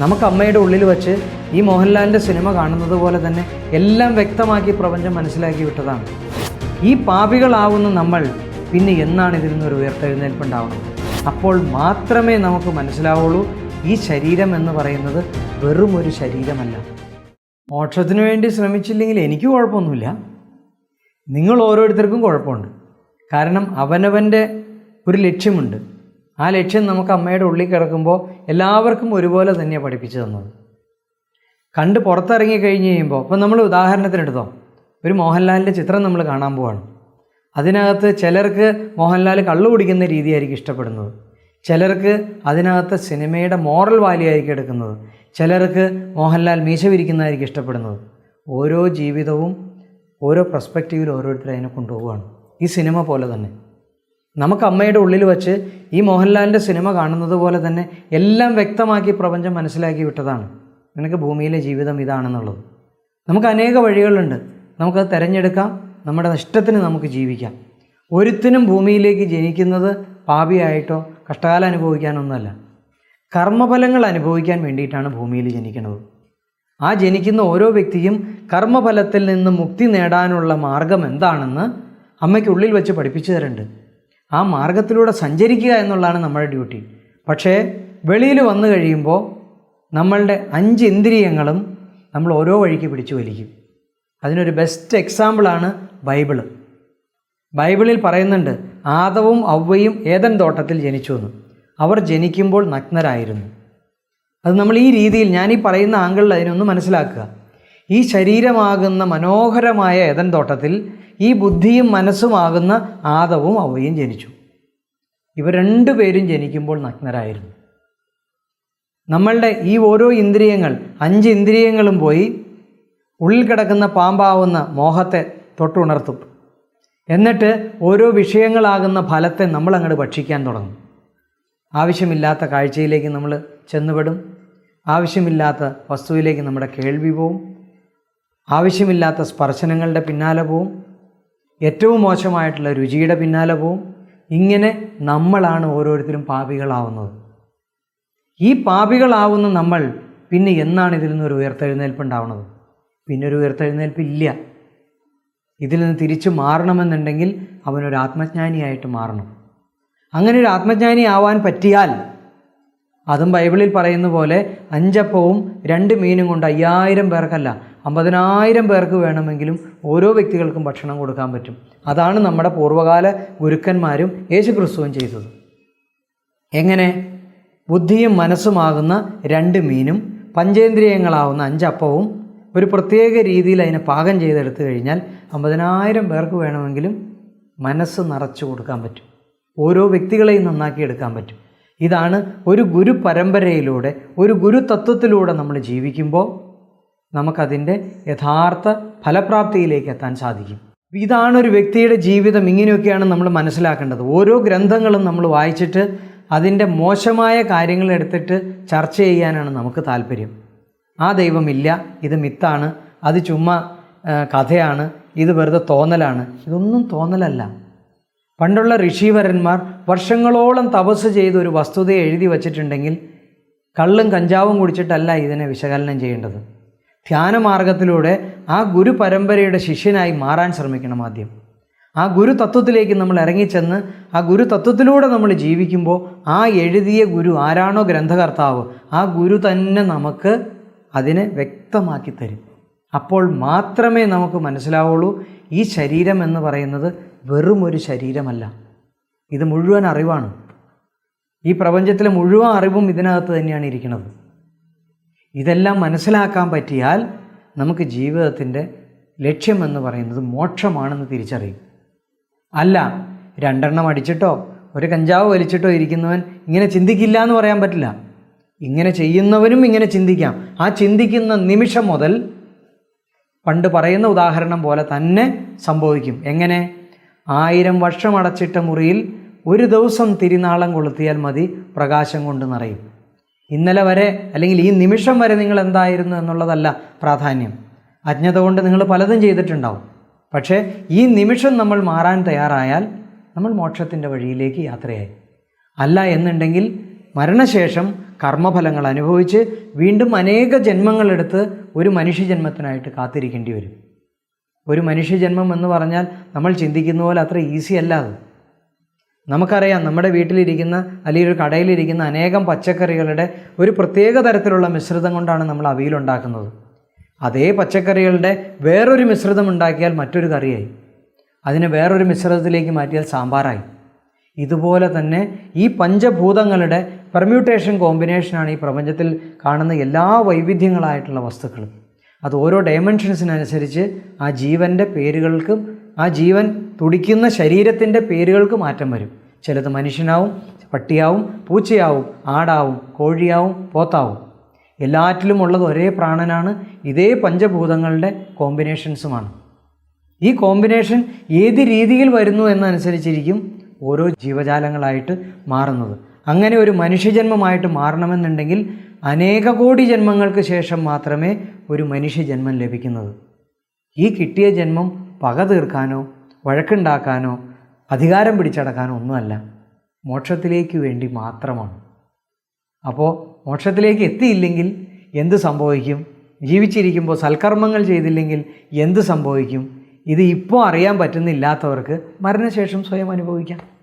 നമുക്ക് അമ്മയുടെ ഉള്ളിൽ വെച്ച് ഈ മോഹൻലാലിന്റെ സിനിമ കാണുന്നത് പോലെ തന്നെ എല്ലാം വ്യക്തമാക്കി പ്രപഞ്ചം മനസ്സിലാക്കി വിട്ടതാണ്. ഈ പാപികളാവുന്ന നമ്മൾ പിന്നെ എന്നാണ് ഇതിൽ നിന്നൊരു ഉയർത്തെഴുന്നേൽപ്പുണ്ടാവുന്നത്? അപ്പോൾ മാത്രമേ നമുക്ക് മനസ്സിലാവുള്ളൂ ഈ ശരീരം എന്ന് പറയുന്നത് വെറും ഒരു ശരീരമല്ല. മോക്ഷത്തിന് വേണ്ടി ശ്രമിച്ചില്ലെങ്കിൽ എനിക്ക് കുഴപ്പമൊന്നുമില്ല. നിങ്ങൾ ഓരോരുത്തർക്കും കുഴപ്പമുണ്ട്. കാരണം അവനവന്റെ ഒരു ലക്ഷ്യമുണ്ട്. ആ ലക്ഷ്യം നമുക്ക് അമ്മയുടെ ഉള്ളിൽ കിടക്കുമ്പോൾ എല്ലാവർക്കും ഒരുപോലെ തന്നെയാണ് പഠിപ്പിച്ചു തന്നത്. കണ്ട് പുറത്തിറങ്ങി കഴിഞ്ഞ് കഴിയുമ്പോൾ ഇപ്പം നമ്മൾ ഉദാഹരണത്തിനെടുത്തോ ഒരു മോഹൻലാലിന്റെ ചിത്രം നമ്മൾ കാണാൻ പോവാണ്. അതിനകത്ത് ചിലർക്ക് മോഹൻലാൽ കള്ളു കുടിക്കുന്ന രീതിയായിരിക്കും ഇഷ്ടപ്പെടുന്നത്. ചിലർക്ക് അതിനകത്ത് സിനിമയുടെ മോറൽ വാല്യൂ ആയിരിക്കും എടുക്കുന്നത്. ചിലർക്ക് മോഹൻലാൽ മീശ വിരിക്കുന്നതായിരിക്കും ഇഷ്ടപ്പെടുന്നത്. ഓരോ ജീവിതവും ഓരോ പെർസ്പെക്റ്റീവിൽ ഓരോരുത്തർ അതിനെ കൊണ്ടുപോവുകയാണ് ഈ സിനിമ പോലെ തന്നെ. നമുക്ക് അമ്മയുടെ ഉള്ളിൽ വച്ച് ഈ മോഹൻലാലിന്റെ സിനിമ കാണുന്നത് പോലെ തന്നെ എല്ലാം വ്യക്തമാക്കി പ്രപഞ്ചം മനസ്സിലാക്കി വിട്ടതാണ്. നിനക്ക് ഭൂമിയിലെ ജീവിതം ഇതാണെന്നുള്ളത്. നമുക്ക് അനേക വഴികളുണ്ട്. നമുക്കത് തിരഞ്ഞെടുക്കാം. നമ്മുടെ ഇഷ്ടത്തിന് നമുക്ക് ജീവിക്കാം. ഒരുത്തിനും ഭൂമിയിലേക്ക് ജനിക്കുന്നത് പാപിയായിട്ടോ കഷ്ടകാലം അനുഭവിക്കാനൊന്നുമല്ല. കർമ്മഫലങ്ങൾ അനുഭവിക്കാൻ വേണ്ടിയിട്ടാണ് ഭൂമിയിൽ ജനിക്കുന്നത്. ആ ജനിക്കുന്ന ഓരോ വ്യക്തിയും കർമ്മഫലത്തിൽ നിന്ന് മുക്തി നേടാനുള്ള മാർഗം എന്താണെന്ന് അമ്മയ്ക്കുള്ളിൽ വെച്ച് പഠിപ്പിച്ചു തരുന്നുണ്ട് ആ മാർഗത്തിലൂടെ സഞ്ചരിക്കുക എന്നുള്ളതാണ് നമ്മുടെ ഡ്യൂട്ടി. പക്ഷേ വെളിയിൽ വന്നു കഴിയുമ്പോൾ നമ്മളുടെ അഞ്ച് ഇന്ദ്രിയങ്ങളും നമ്മൾ ഓരോ വഴിക്ക് പിടിച്ചു വലിക്കും. അതിനൊരു ബെസ്റ്റ് എക്സാമ്പിളാണ് ബൈബിൾ. ബൈബിളിൽ പറയുന്നുണ്ട് ആദവും ഔവയും ഏതൻ തോട്ടത്തിൽ ജനിച്ചു എന്ന്. അവർ ജനിക്കുമ്പോൾ നഗ്നരായിരുന്നു. അത് നമ്മൾ ഈ രീതിയിൽ ഞാൻ ഈ പറയുന്ന ആംഗിളിൽ അതിനൊന്ന് മനസ്സിലാക്കുക. ഈ ശരീരമാകുന്ന മനോഹരമായ ഏതൻ തോട്ടത്തിൽ ഈ ബുദ്ധിയും മനസ്സുമാകുന്ന ആദവും അവയും ജനിച്ചു. ഇവർ രണ്ടുപേരും ജനിക്കുമ്പോൾ നഗ്നരായിരുന്നു. നമ്മളുടെ ഈ ഓരോ ഇന്ദ്രിയങ്ങൾ അഞ്ച് ഇന്ദ്രിയങ്ങളും പോയി ഉള്ളിൽ കിടക്കുന്ന പാമ്പാവുന്ന മോഹത്തെ തൊട്ടുണർത്തും. എന്നിട്ട് ഓരോ വിഷയങ്ങളാകുന്ന ഫലത്തെ നമ്മൾ അങ്ങോട്ട് ഭക്ഷിക്കാൻ തുടങ്ങും. ആവശ്യമില്ലാത്ത കാഴ്ചയിലേക്ക് നമ്മൾ ചെന്നുപെടും. ആവശ്യമില്ലാത്ത വസ്തുവിലേക്ക് നമ്മുടെ കേൾവി പോവും. ആവശ്യമില്ലാത്ത സ്പർശനങ്ങളുടെ പിന്നാലെ പോവും. ഏറ്റവും മോശമായിട്ടുള്ള രുചിയുടെ പിന്നാലെ പോവും. ഇങ്ങനെ നമ്മളാണ് ഓരോരുത്തരും പാപികളാവുന്നത്. ഈ പാപികളാവുന്ന നമ്മൾ പിന്നെ എന്നാണ് ഇതിൽ നിന്നൊരു ഉയർത്തെഴുന്നേൽപ്പ് ഉണ്ടാവുന്നത് പിന്നെ ഒരു ഉയർത്തെഴുന്നേൽപ്പ് ഇല്ല ഇതിൽ നിന്ന് തിരിച്ചു മാറണമെന്നുണ്ടെങ്കിൽ അവനൊരു ആത്മജ്ഞാനിയായിട്ട് മാറണം. അങ്ങനെ ഒരു ആത്മജ്ഞാനി ആവാൻ പറ്റിയാൽ അതും ബൈബിളിൽ പറയുന്ന പോലെ അഞ്ചപ്പവും രണ്ട് മീനും കൊണ്ട് അയ്യായിരം പേർക്കല്ല അമ്പതിനായിരം പേർക്ക് വേണമെങ്കിലും ഓരോ വ്യക്തികൾക്കും ഭക്ഷണം കൊടുക്കാൻ പറ്റും. അതാണ് നമ്മുടെ പൂർവകാല ഗുരുക്കന്മാരും യേശു ക്രിസ്തുവും ചെയ്തത്. എങ്ങനെ? ബുദ്ധിയും മനസ്സുമാകുന്ന രണ്ട് മീനും പഞ്ചേന്ദ്രിയങ്ങളാവുന്ന അഞ്ചപ്പവും ഒരു പ്രത്യേക രീതിയിൽ അതിനെ പാകം ചെയ്തെടുത്തു കഴിഞ്ഞാൽ അമ്പതിനായിരം പേർക്ക് വേണമെങ്കിലും മനസ്സ് നിറച്ചു കൊടുക്കാൻ പറ്റും. ഓരോ വ്യക്തികളെയും നന്നാക്കി എടുക്കാൻ പറ്റും. ഇതാണ് ഒരു ഗുരു പരമ്പരയിലൂടെ ഒരു ഗുരു തത്വത്തിലൂടെ നമ്മൾ ജീവിക്കുമ്പോൾ നമുക്കതിന്റെ യഥാർത്ഥ ഫലപ്രാപ്തിയിലേക്ക് എത്താൻ സാധിക്കും. ഇതാണ് ഒരു വ്യക്തിയുടെ ജീവിതം ഇങ്ങനെയൊക്കെയാണ് നമ്മൾ മനസ്സിലാക്കേണ്ടത്. ഓരോ ഗ്രന്ഥങ്ങളും നമ്മൾ വായിച്ചിട്ട് അതിന്റെ മോശമായ കാര്യങ്ങൾ എടുത്തിട്ട് ചർച്ച ചെയ്യാനാണ് നമുക്ക് താല്പര്യം. ആ ദൈവമില്ല ഇത് മിത്താണ് അത് ചുമ്മാ കഥയാണ് ഇത് വെറുതെ തോന്നലാണ്. ഇതൊന്നും തോന്നലല്ല. പണ്ടുള്ള ഋഷിവരന്മാർ വർഷങ്ങളോളം തപസ് ചെയ്ത് ഒരു വസ്തുതയെ എഴുതി വച്ചിട്ടുണ്ടെങ്കിൽ കള്ളും കഞ്ചാവും കുടിച്ചിട്ടല്ല ഇതിനെ വിശകലനം ചെയ്യേണ്ടത്. ധ്യാനമാർഗത്തിലൂടെ ആ ഗുരു പരമ്പരയുടെ ശിഷ്യനായി മാറാൻ ശ്രമിക്കണം ആദ്യം. ആ ഗുരു തത്വത്തിലേക്ക് നമ്മൾ ഇറങ്ങിച്ചെന്ന് ആ ഗുരു തത്വത്തിലൂടെ നമ്മൾ ജീവിക്കുമ്പോൾ ആ എഴുതിയ ഗുരു ആരാണോ ഗ്രന്ഥകർത്താവ് ആ ഗുരു തന്നെ നമുക്ക് അതിനെ വ്യക്തമാക്കി തരും. അപ്പോൾ മാത്രമേ നമുക്ക് മനസ്സിലാവുള്ളൂ ഈ ശരീരം എന്ന് പറയുന്നത് വെറും ഒരു ശരീരമല്ല. ഇത് മുഴുവൻ അറിവാണ്. ഈ പ്രപഞ്ചത്തിലെ മുഴുവൻ അറിവും ഇതിനകത്ത് തന്നെയാണ് ഇരിക്കുന്നത്. ഇതെല്ലാം മനസ്സിലാക്കാൻ പറ്റിയാൽ നമുക്ക് ജീവിതത്തിന്റെ ലക്ഷ്യമെന്ന് പറയുന്നത് മോക്ഷമാണെന്ന് തിരിച്ചറിയും. അല്ല രണ്ടെണ്ണം അടിച്ചിട്ടോ ഒരു കഞ്ചാവ് വലിച്ചിട്ടോ ഇരിക്കുന്നവൻ ഇങ്ങനെ ചിന്തിക്കില്ല എന്ന് പറയാൻ പറ്റില്ല. ഇങ്ങനെ ചെയ്യുന്നവനും ഇങ്ങനെ ചിന്തിക്കാം. ആ ചിന്തിക്കുന്ന നിമിഷം മുതൽ പണ്ട് പറയുന്ന ഉദാഹരണം പോലെ തന്നെ സംഭവിക്കും. എങ്ങനെ? ആയിരം വർഷം അടച്ചിട്ട മുറിയിൽ ഒരു ദിവസം തിരിനാളം കൊളുത്തിയാൽ മതി പ്രകാശം കൊണ്ട് നിറയും. ഇന്നലെ വരെ അല്ലെങ്കിൽ ഈ നിമിഷം വരെ നിങ്ങൾ എന്തായിരുന്നു എന്നുള്ളതല്ല പ്രാധാന്യം. അജ്ഞത കൊണ്ട് നിങ്ങൾ പലതും ചെയ്തിട്ടുണ്ടാവും. പക്ഷേ ഈ നിമിഷം നമ്മൾ മാറാൻ തയ്യാറായാൽ നമ്മൾ മോക്ഷത്തിന്റെ വഴിയിലേക്ക് യാത്രയായി. അല്ല എന്നുണ്ടെങ്കിൽ മരണശേഷം കർമ്മഫലങ്ങൾ അനുഭവിച്ച് വീണ്ടും അനേക ജന്മങ്ങളെടുത്ത് ഒരു മനുഷ്യജന്മത്തിനായിട്ട് കാത്തിരിക്കേണ്ടി വരും. ഒരു മനുഷ്യജന്മം എന്ന് പറഞ്ഞാൽ നമ്മൾ ചിന്തിക്കുന്ന പോലെ അത്ര ഈസി അല്ല അത്. നമുക്കറിയാം നമ്മുടെ വീട്ടിലിരിക്കുന്ന അല്ലെങ്കിൽ ഒരു കടയിലിരിക്കുന്ന അനേകം പച്ചക്കറികളുടെ ഒരു പ്രത്യേക തരത്തിലുള്ള മിശ്രിതം കൊണ്ടാണ് നമ്മൾ അവിയലുണ്ടാക്കുന്നത് അതേ പച്ചക്കറികളുടെ വേറൊരു മിശ്രിതം ഉണ്ടാക്കിയാൽ മറ്റൊരു കറിയായി. അതിനെ വേറൊരു മിശ്രിതത്തിലേക്ക് മാറ്റിയാൽ സാമ്പാറായി. ഇതുപോലെ തന്നെ ഈ പഞ്ചഭൂതങ്ങളുടെ പെർമ്യൂട്ടേഷൻ കോമ്പിനേഷനാണ് ഈ പ്രപഞ്ചത്തിൽ കാണുന്ന എല്ലാ വൈവിധ്യങ്ങളായിട്ടുള്ള വസ്തുക്കളും. അത് ഓരോ ഡയമെൻഷൻസിനനുസരിച്ച് ആ ജീവന്റെ പേരുകൾക്കും ആ ജീവൻ തുടിക്കുന്ന ശരീരത്തിന്റെ പേരുകൾക്ക് മാറ്റം വരും. ചിലത് മനുഷ്യനാവും പട്ടിയാവും പൂച്ചയാവും ആടാവും കോഴിയാവും പോത്താവും. എല്ലാറ്റിലും ഉള്ളത് ഒരേ പ്രാണനാണ് ഇതേ പഞ്ചഭൂതങ്ങളുടെ കോമ്പിനേഷൻസുമാണ്. ഈ കോമ്പിനേഷൻ ഏത് രീതിയിൽ വരുന്നു എന്നനുസരിച്ചിരിക്കും ഓരോ ജീവജാലങ്ങളായിട്ട് മാറുന്നത്. അങ്ങനെ ഒരു മനുഷ്യജന്മമായിട്ട് മാറണമെന്നുണ്ടെങ്കിൽ അനേക കോടി ജന്മങ്ങൾക്ക് ശേഷം മാത്രമേ ഒരു മനുഷ്യ ജന്മം ലഭിക്കുന്നത്. ഈ കിട്ടിയ ജന്മം പക തീർക്കാനോ വഴക്കുണ്ടാക്കാനോ അധികാരം പിടിച്ചടക്കാനോ ഒന്നുമല്ല. മോക്ഷത്തിലേക്ക് വേണ്ടി മാത്രമാണ്. അപ്പോൾ മോക്ഷത്തിലേക്ക് എത്തിയില്ലെങ്കിൽ എന്ത് സംഭവിക്കും? ജീവിച്ചിരിക്കുമ്പോൾ സൽക്കർമ്മങ്ങൾ ചെയ്തില്ലെങ്കിൽ എന്ത് സംഭവിക്കും? ഇത് ഇപ്പോൾ അറിയാൻ പറ്റുന്നില്ലാത്തവർക്ക് മരണശേഷം സ്വയം അനുഭവിക്കാം.